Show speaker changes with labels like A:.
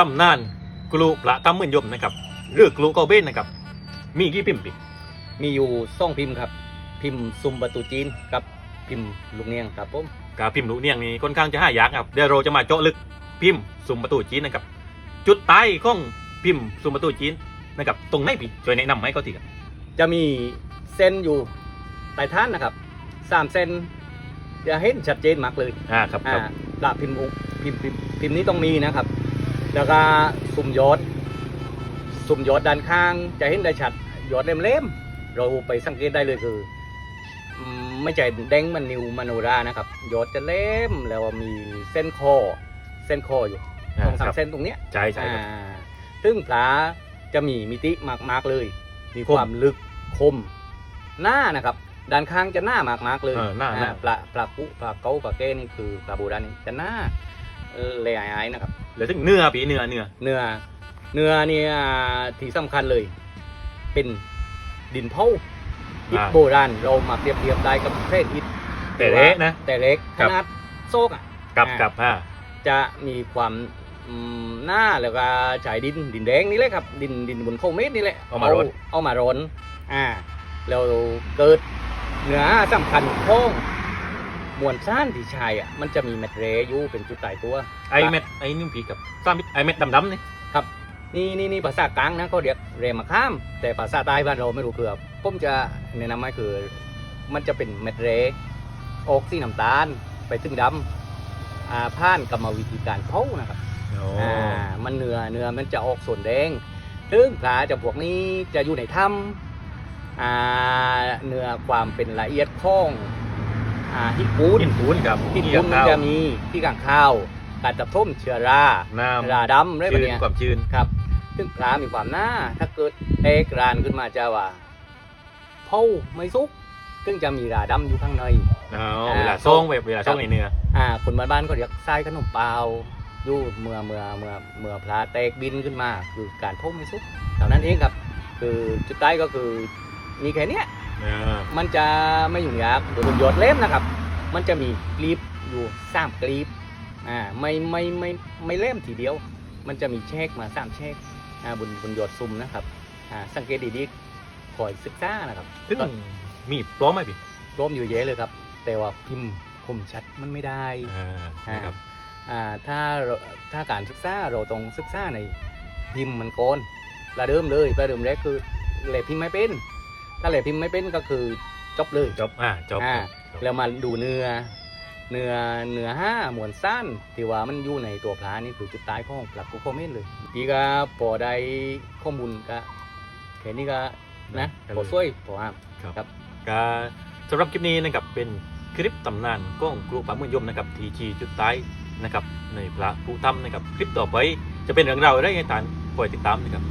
A: ตำนานกลูพระตำเหมือนยมนะครับหรือกลูโกเบนนะครับ มีกี่พิมพ์ปี
B: มีอยู่สองพิมพ์ครับ พิมพ์ซุมประตูจีนกับพิมพ์ลูกเนียงครับผม
A: กาพิมพ์หนูเนียงนี่ค่อนข้างจะห้ายากครับเดี๋ยวเราจะมาเจาะลึกพิมพ์สุ่มประตูจีนนะครับ จุดตายของพิมพ์สุ่มประตูจีนนะครับตรงไหนพี่ช่วยแนะนำไหมก็ทีครับ
B: จะมีเส้นอยู่ใต้ท่านนะครับสามเส้นจะเห็นชัดเจนมากเลย
A: อ่าครับค
B: อ่า
A: รับ
B: ดาบพิมพ์องค์พิมพ์พิมพ์พิมพ์นี้ต้องมีนะครับ แล้วก็สุ่มยศสุ่มยศด้านข้าง จะเห็นได้ชัดยศเล่มๆเราไปสังเกตได้เลยคืออืมไม่ใช่แดงมันนิวมโนรานะครับยศจะเล่มแล้วมีเส้นคอเส้นคออยู่
A: อ่า
B: ตรงสา
A: ค
B: ม
A: รับ
B: เส้นตรงเนี้ย
A: ใช่ใช่ครับ
B: อ่าซึ่งปลาจะมีมิติมากๆเลย มี
A: คม
B: ความลึกคมหน้านะครับด้านข้างจะหน้ามากๆเลย
A: เออหน้าหน้า
B: อ่ปลาปลาปุปลาเก้าปลาเก้นี่คือปลาโบราณนี่จะหน้า เลยอายๆนะครับ
A: เหลือถึงเนื้อปีเนื้อเนื้อ
B: เนื้อเนื้อเนี่ยที่สำคัญเลย เป็นดินเผาอิฐโบราณเรามาเปรียบเทียบได้กับเพศอิฐ
A: แต่เละนะ
B: แต่เล็กขนาดโซกอะ
A: กับกับอ่า
B: จะมีความหน้าแล้วก็ฉายดินดินแดงนี่แหละครับ ดินดินบนโคเมตรนี่แหละ
A: เอามารด
B: เอามาร้อนอ่าแล้วเกิดเนื้อสำคัญของ มวลซ่านที่ชายอะมันจะมีเม็ดเรอยู่เป็นจุดตายตัว
A: ไอเม็ดไอนิ่มผีกับซามิดไอเม็ดดำๆนี่
B: ครับนี่นี่นี่ภาษากลางนะเขาเรียกเรมาข้าม แต่ภาษาใต้บ้านเราไม่รู้คืออะไรผมจะแนะนำให้คือ มันจะเป็นเม็ดเรออกสีน้ำตาลไปถึงดำอ่าผ่านกรรมวิธีการเผานะครับอ่ามันเนื้อเนื้อมันจะออกส่วนแดงซึ่งปลาจากพวกนี้จะอยู่ในถ้ำอ่าเนื้อความเป็นละเอียดของ อ่าฮิปูน
A: หินปูนกับ
B: ฮิ
A: ที่
B: ปูนมัน
A: ข้าว
B: จะมีที่กางข้าวการจับท่มเชื้อรา
A: น้ำ
B: ราดำอะไรแบบ
A: ชื้น
B: เนี้ย
A: ความชื้น
B: ครับ ซึ่งปลามีความหน้าถ้าเกิดเตกรานขึ้นมาจะว่าเผาไม่สุกซึ่งจะมีราดำอยู่ข้างใน
A: อ๋อ
B: อ่า
A: เวลาซ่องแบบเวลาซ่องในเนื้อ
B: อ่าคนบ้านๆก็เรียกทรายขนมเปล่าอยู่เมื่อเมื่อเมื่อเมื่อพลาแตกบินขึ้นมา คือการพบไม่สุกเท่านั้นเองครับ คือจุดใต้ก็คือมีแค่เนี้ย
A: อ่า
B: มันจะไม่ยุ่งยากบนยอดเล่มนะครับ มันจะมีกลีบอยู่สามกลีบอ่าไม่ไม่ไม่ไม่เล่มทีเดียว มันจะมีเช็คมาสามเช็คอ่าบนบนยอดซุ่มนะครับอ่าสังเกตดีๆคอยศึกษานะครับ
A: ซึ่งมีพร้อมไหมพี่
B: ร่วมอยู่เยอะเลยครับ แต่ว่าพิมพ์คมชัดมันไม่ได้
A: อ่า
B: อ่า
A: นะครับ
B: อ่าถ้าเราถ้าการศึกษาเราต้องศึกษาในพิมพ์มันโกนประเดิมเลยประเดิมแรกคือเหลพิมพ์ไม่เป็น ถ้าเหลพิมพ์ไม่เป็นก็คือจบเลย
A: จบอ่าจบ
B: อ่า
A: จบ
B: แล้วมาดูเนื้อ เนื้อเนื้อห้าหมวนสั้นที่ว่ามันอยู่ในตัวพลานี่คือจุดตายของปลักกุโคเมนเลยพี่ก็พอได้ข้อมูลก็แค่นี้ก็นะพอช่วยพอห้าม
A: ครับ
B: ครับ
A: ก็สำหรับคลิปนี้นะครับเป็นคลิปตำนานก้องครูปาเมืองยมนะครับทีชีจุดใต้นะครับในพระผู้ทำนะครับคลิปต่อไปจะเป็นเรื่องราวอะไรไงตานคอยติดตามนะครับ